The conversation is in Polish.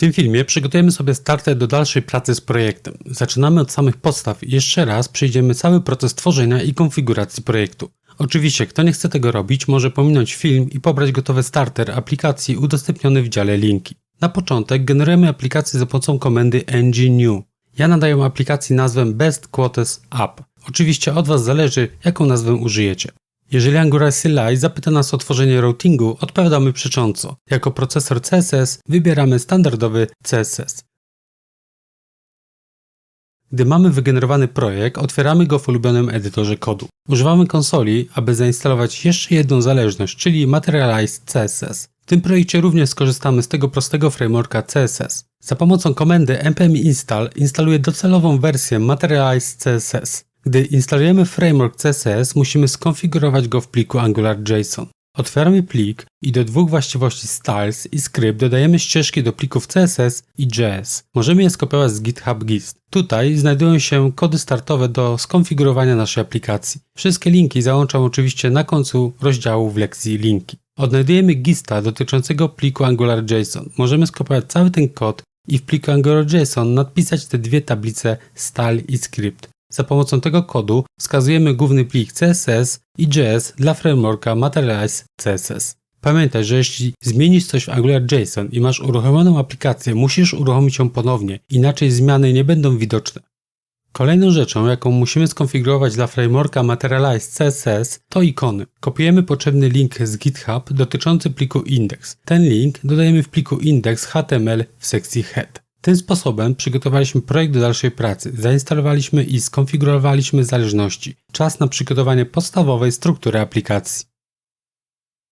tym filmie przygotujemy sobie starter do dalszej pracy z projektem. Zaczynamy od samych podstaw i jeszcze raz przejdziemy cały proces tworzenia i konfiguracji projektu. Oczywiście, kto nie chce tego robić, może pominąć film i pobrać gotowy starter aplikacji udostępniony w dziale linki. Na początek generujemy aplikację za pomocą komendy ng-new. Ja nadaję aplikacji nazwę Best Quotes App. Oczywiście od Was zależy, jaką nazwę użyjecie. Jeżeli Angular CLI zapyta nas o tworzenie routingu, odpowiadamy przecząco. Jako procesor CSS wybieramy standardowy CSS. Gdy mamy wygenerowany projekt, otwieramy go w ulubionym edytorze kodu. Używamy konsoli, aby zainstalować jeszcze jedną zależność, czyli Materialize CSS. W tym projekcie również skorzystamy z tego prostego frameworka CSS. Za pomocą komendy npm install instaluję docelową wersję Materialize CSS. Gdy instalujemy framework CSS, musimy skonfigurować go w pliku AngularJSON. Otwieramy plik i do dwóch właściwości styles i script dodajemy ścieżki do plików CSS i JS. Możemy je skopiować z GitHub Gist. Tutaj znajdują się kody startowe do skonfigurowania naszej aplikacji. Wszystkie linki załączam oczywiście na końcu rozdziału w lekcji linki. Odnajdujemy gista dotyczącego pliku AngularJSON. Możemy skopiować cały ten kod i w pliku AngularJSON nadpisać te dwie tablice style i script. Za pomocą tego kodu wskazujemy główny plik CSS i JS dla frameworka Materialize CSS. Pamiętaj, że jeśli zmienisz coś w AngularJSON i masz uruchomioną aplikację, musisz uruchomić ją ponownie, inaczej zmiany nie będą widoczne. Kolejną rzeczą, jaką musimy skonfigurować dla frameworka Materialize CSS to ikony. Kopiujemy potrzebny link z GitHub dotyczący pliku index. Ten link dodajemy w pliku index.html w sekcji head. Tym sposobem przygotowaliśmy projekt do dalszej pracy, zainstalowaliśmy i skonfigurowaliśmy zależności. Czas na przygotowanie podstawowej struktury aplikacji.